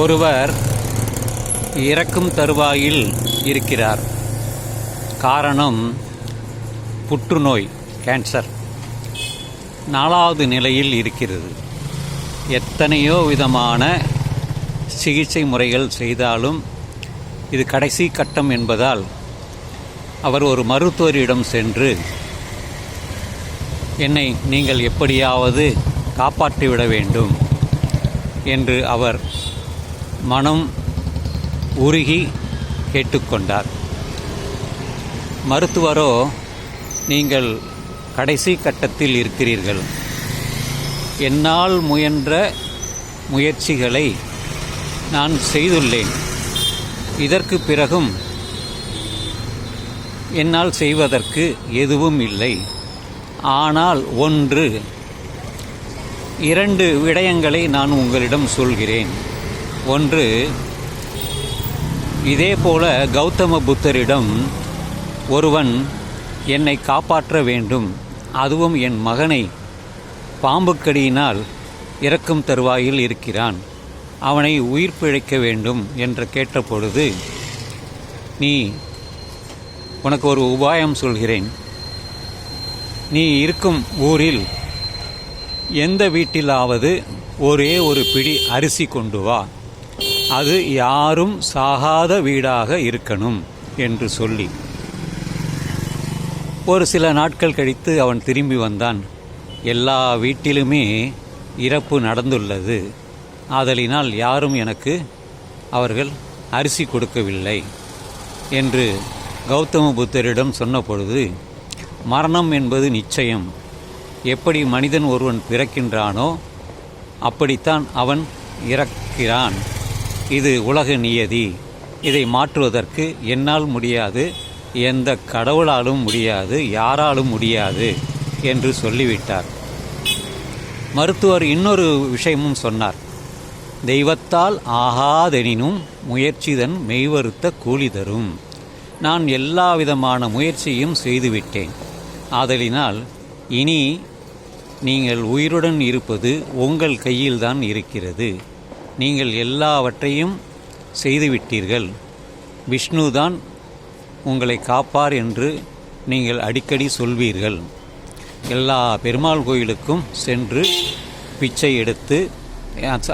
ஒருவர் இறக்கும் தருவாயில் இருக்கிறார். காரணம் புற்றுநோய் கேன்சர் நாலாவது நிலையில் இருக்கிறது. எத்தனையோ விதமான சிகிச்சை முறைகள் செய்தாலும் இது கடைசி கட்டம் என்பதால் அவர் ஒரு மருத்துவரிடம் சென்று என்னை நீங்கள் எப்படியாவது காப்பாற்றிவிட வேண்டும் என்று அவர் மனம் உருகி கேட்டுக்கொண்டார். மருத்துவரோ நீங்கள் கடைசி கட்டத்தில் இருக்கிறீர்கள். என்னால் முயன்ற முயற்சிகளை நான் செய்துள்ளேன். இதற்கு பிறகும் என்னால் செய்வதற்கு எதுவும் இல்லை. ஆனால் ஒன்று இரண்டு விடயங்களை நான் உங்களிடம் சொல்கிறேன். ஒன்று இதே போல கௌதம புத்தரிடம் ஒருவன் என்னை காப்பாற்ற வேண்டும். அதுவும் என் மகனை பாம்புக்கடியினால் இறக்கும் தருவாயில் இருக்கிறான். அவனை உயிர் பிழைக்க வேண்டும் என்று கேட்டபொழுது நீ உனக்கு ஒரு உபாயம் சொல்கிறேன். நீ இருக்கும் ஊரில் எந்த வீட்டிலாவது ஒரே ஒரு பிடி அரிசி கொண்டு வா. அது யாரும் சாகாத வீடாக இருக்கணும் என்று சொல்லி ஒரு சில நாட்கள் கழித்து அவன் திரும்பி வந்தான். எல்லா வீட்டிலுமே இறப்பு நடந்துள்ளது. ஆதலினால் யாரும் எனக்கு அவர்கள் அரிசி கொடுக்கவில்லை என்று கௌதம புத்தரிடம் சொன்னபொழுது மரணம் என்பது நிச்சயம். எப்படி மனிதன் ஒருவன் பிறக்கின்றானோ அப்படித்தான் அவன் இறக்கிறான். இது உலக நியதி. இதை மாற்றுவதற்கு என்னால் முடியாது. எந்த கடவுளாலும் முடியாது யாராலும் முடியாது என்று சொல்லிவிட்டார். மருத்துவர் இன்னொரு விஷயமும் சொன்னார். தெய்வத்தால் ஆகாதெனினும் முயற்சிதன் மெய்வருத்த கூலி தரும். நான் எல்லா விதமான முயற்சியும் செய்துவிட்டேன். ஆதலினால் இனி நீங்கள் உயிருடன் இருப்பது உங்கள் கையில்தான் இருக்கிறது. நீங்கள் எல்லாவற்றையும் செய்துவிட்டீர்கள். விஷ்ணுதான் உங்களை காப்பார் என்று நீங்கள் அடிக்கடி சொல்வீர்கள். எல்லா பெருமாள் கோயிலுக்கும் சென்று பிச்சை எடுத்து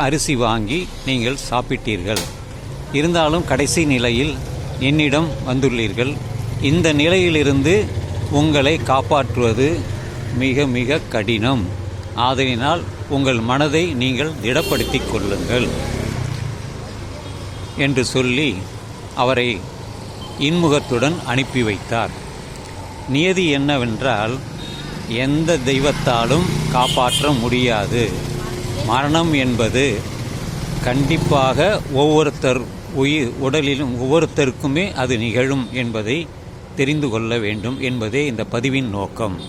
அரிசி வாங்கி நீங்கள் சாப்பிட்டீர்கள். இருந்தாலும் கடைசி நிலையில் என்னிடம் வந்துள்ளீர்கள். இந்த நிலையிலிருந்து உங்களை காப்பாற்றுவது மிக மிக கடினம். ஆதலினால் உங்கள் மனதை நீங்கள் திடப்படுத்திக் கொள்ளுங்கள் என்று சொல்லி அவரை இன்முகத்துடன் அனுப்பி வைத்தார். நியதி என்னவென்றால் எந்த தெய்வத்தாலும் காப்பாற்ற முடியாது. மரணம் என்பது கண்டிப்பாக ஒவ்வொருத்தர் உயிர் உடலிலும் ஒவ்வொருத்தருக்குமே அது நிகழும் என்பதை தெரிந்து கொள்ள வேண்டும் என்பதே இந்த பதிவின் நோக்கம்.